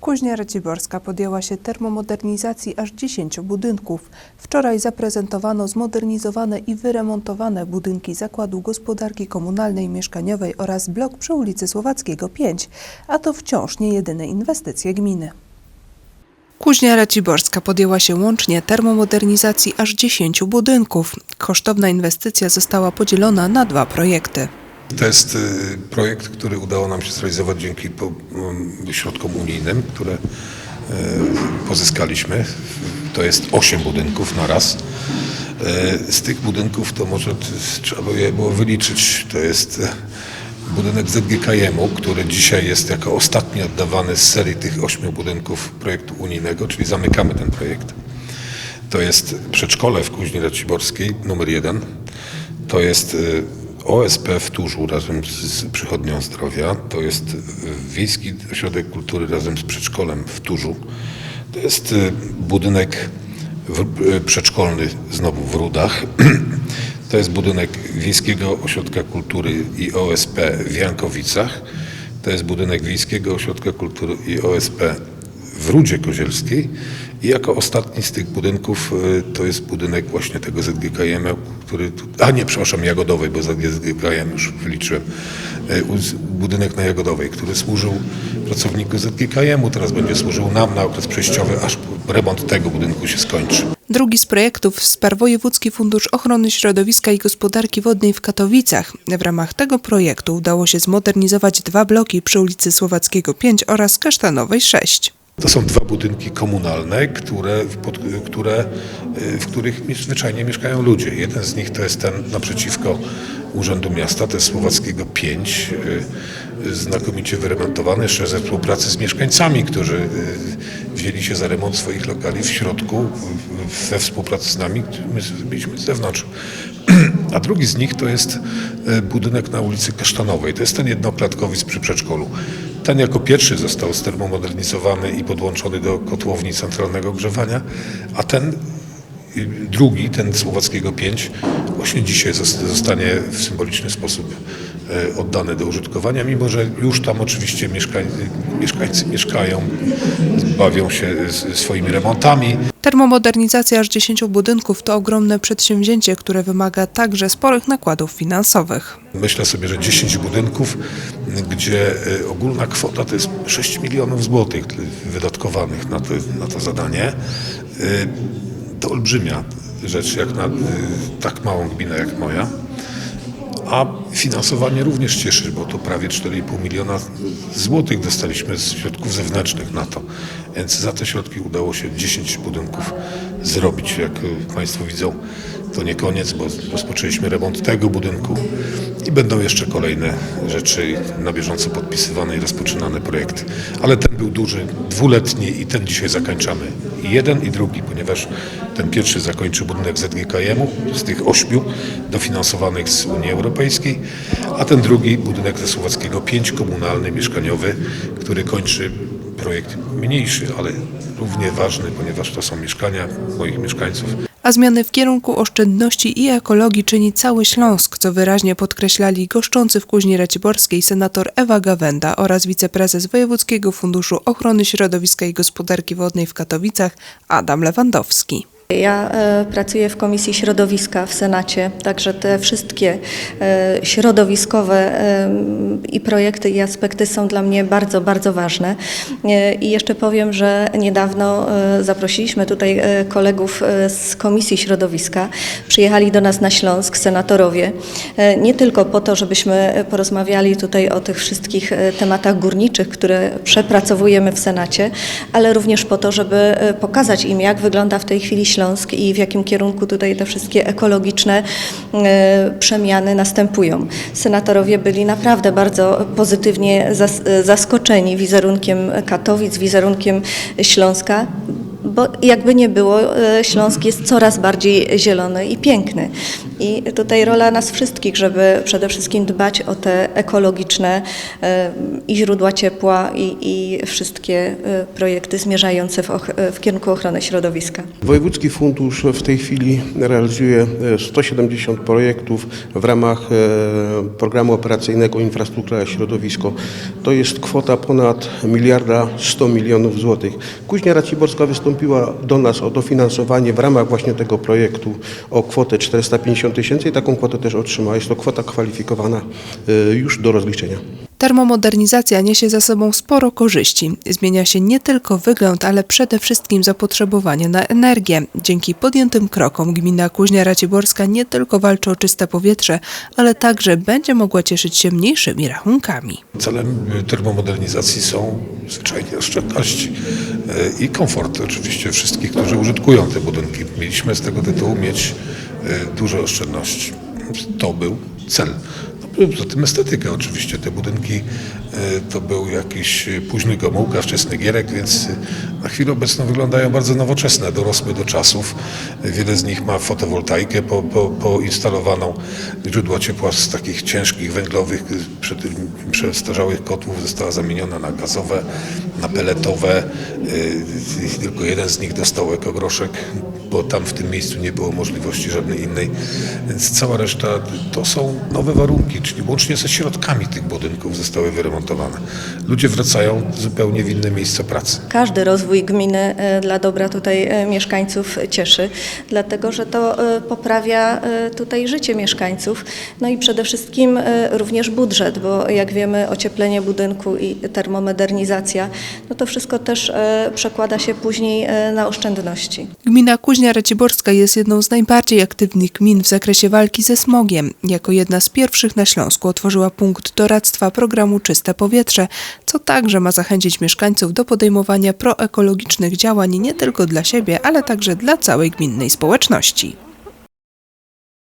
Kuźnia Raciborska podjęła się termomodernizacji aż 10 budynków. Wczoraj zaprezentowano zmodernizowane i wyremontowane budynki Zakładu Gospodarki Komunalnej Mieszkaniowej oraz blok przy ulicy Słowackiego 5, a to wciąż nie jedyne inwestycje gminy. Kuźnia Raciborska podjęła się łącznie termomodernizacji aż 10 budynków. Kosztowna inwestycja została podzielona na dwa projekty. To jest y, projekt, który udało nam się zrealizować dzięki po- m, środkom unijnym, które y, pozyskaliśmy. To jest 8 budynków na raz. Y, Z tych budynków to może trzeba by je było wyliczyć. To jest budynek ZGKM-u, który dzisiaj jest jako ostatni oddawany z serii tych 8 budynków projektu unijnego, czyli zamykamy ten projekt. To jest przedszkole w Kuźni Raciborskiej, numer jeden. To jest OSP w Turzu razem z, Przychodnią Zdrowia. To jest y, Wiejski Ośrodek Kultury razem z przedszkolem w Turzu. To jest y, budynek y, przedszkolny znowu w Rudach. To jest budynek Wiejskiego Ośrodka Kultury i OSP w Jankowicach. To jest budynek Wiejskiego Ośrodka Kultury i OSP w Rudzie Kozielskiej i jako ostatni z tych budynków y, to jest budynek właśnie tego ZGKM, który, tu- a nie, przepraszam, Jagodowej, bo ZGKM już wyliczyłem, uz- budynek na Jagodowej, który służył pracowniku ZGKM-u, teraz będzie służył nam na okres przejściowy, aż remont tego budynku się skończy. Drugi z projektów wsparł Wojewódzki Fundusz Ochrony Środowiska i Gospodarki Wodnej w Katowicach. W ramach tego projektu udało się zmodernizować dwa bloki przy ulicy Słowackiego 5 oraz Kasztanowej 6. To są dwa budynki komunalne, które, pod, które, y, w których zwyczajnie mieszkają ludzie. Jeden z nich to jest ten naprzeciwko Urzędu Miasta, to jest Słowackiego 5, y, znakomicie wyremontowany, jeszcze ze współpracy z mieszkańcami, którzy y, wzięli się za remont swoich lokali w środku, we współpracy z nami, my byliśmy z zewnątrz. A drugi z nich to jest budynek na ulicy Kasztanowej. To jest ten jednoklatkowiec przy przedszkolu. Ten jako pierwszy został stermomodernizowany i podłączony do kotłowni centralnego grzewania, a ten y, drugi, ten Słowackiego 5, właśnie dzisiaj zos- zostanie w symboliczny sposób e, oddany do użytkowania, mimo że już tam oczywiście mieszkań, mieszkańcy mieszkają, bawią się swoimi remontami. Termomodernizacja aż 10 budynków to ogromne przedsięwzięcie, które wymaga także sporych nakładów finansowych. Myślę sobie, że 10 budynków, gdzie y, ogólna kwota to jest 6 milionów złotych wydatkowanych na to, na to zadanie. Y, To olbrzymia rzecz jak na tak małą gminę jak moja. A finansowanie również cieszy, bo to prawie 4,5 miliona złotych dostaliśmy z środków zewnętrznych na to. Więc za te środki udało się 10 budynków zrobić. Jak Państwo widzą, to nie koniec, bo rozpoczęliśmy remont tego budynku i będą jeszcze kolejne rzeczy na bieżąco podpisywane i rozpoczynane projekty. Ale ten był duży, dwuletni i ten dzisiaj zakończamy. I jeden i drugi, ponieważ ten pierwszy zakończy budynek ZGKM-u z tych ośmiu dofinansowanych z Unii Europejskiej, a ten drugi budynek ze Słowackiego 5 komunalny, mieszkaniowy, który kończy projekt mniejszy, ale równie ważny, ponieważ to są mieszkania moich mieszkańców. A zmiany w kierunku oszczędności i ekologii czyni cały Śląsk, co wyraźnie podkreślali goszczący w Kuźni Raciborskiej senator Ewa Gawenda oraz wiceprezes Wojewódzkiego Funduszu Ochrony Środowiska i Gospodarki Wodnej w Katowicach Adam Lewandowski. Ja e, pracuję w Komisji Środowiska w Senacie, także te wszystkie e, środowiskowe e, i projekty i aspekty są dla mnie bardzo, bardzo ważne. I jeszcze powiem, że niedawno zaprosiliśmy tutaj kolegów z Komisji Środowiska. Przyjechali do nas na Śląsk senatorowie, nie tylko po to, żebyśmy porozmawiali tutaj o tych wszystkich tematach górniczych, które przepracowujemy w Senacie, ale również po to, żeby pokazać im, jak wygląda w tej chwili Śląsk i w jakim kierunku tutaj te wszystkie ekologiczne e, przemiany następują. Senatorowie byli naprawdę bardzo pozytywnie e, zaskoczeni wizerunkiem Katowic, wizerunkiem Śląska. Bo jakby nie było, e, Śląsk jest coraz bardziej zielony i piękny. I tutaj rola nas wszystkich, żeby przede wszystkim dbać o te ekologiczne e, i źródła ciepła i, i wszystkie e, projekty zmierzające w, och- w kierunku ochrony środowiska. Wojewódzki Fundusz w tej chwili realizuje e, 170 projektów w ramach e, programu operacyjnego Infrastruktura Środowisko. To jest kwota ponad miliarda 100 milionów złotych. Kuźnia Raciborska wystąpiła do nas o dofinansowanie w ramach właśnie tego projektu o kwotę 450 tysięcy i taką kwotę też otrzymała. Jest to kwota kwalifikowana e, już do rozliczenia. Termomodernizacja niesie za sobą sporo korzyści. Zmienia się nie tylko wygląd, ale przede wszystkim zapotrzebowanie na energię. Dzięki podjętym krokom gmina Kuźnia Raciborska nie tylko walczy o czyste powietrze, ale także będzie mogła cieszyć się mniejszymi rachunkami. Celem y, termomodernizacji są zwyczajnie oszczędności y, i komfort oczywiście wszystkich, którzy użytkują te budynki. Mieliśmy z tego tytułu mieć y, duże oszczędności. To był cel. Poza tym estetyka oczywiście. Te budynki y, to był jakiś y, późny Gomułka, wczesny Gierek, więc y, na chwilę obecną wyglądają bardzo nowoczesne, dorosłe do czasów. Wiele z nich ma fotowoltaikę po, po, poinstalowaną, źródła ciepła z takich ciężkich węglowych, przestarzałych kotłów została zamieniona na gazowe, na peletowe. Y, Tylko jeden z nich dostał ekogroszek, bo tam w tym miejscu nie było możliwości żadnej innej. Więc cała reszta to są nowe warunki, czyli łącznie ze środkami tych budynków zostały wyremontowane. Ludzie wracają zupełnie w inne miejsca pracy. Każdy rozwój gminy e, dla dobra tutaj e, mieszkańców cieszy, dlatego że to e, poprawia tutaj życie mieszkańców, no i przede wszystkim również budżet, bo jak wiemy ocieplenie budynku i termomodernizacja, no to wszystko też przekłada się później na oszczędności. Gmina Kuźnia Raciborska jest jedną z najbardziej aktywnych gmin w zakresie walki ze smogiem. Jako jedna z pierwszych na Śląsku otworzyła punkt doradztwa programu Czyste Powietrze, co także ma zachęcić mieszkańców do podejmowania proekologicznych działań nie tylko dla siebie, ale także dla całej gminnej społeczności.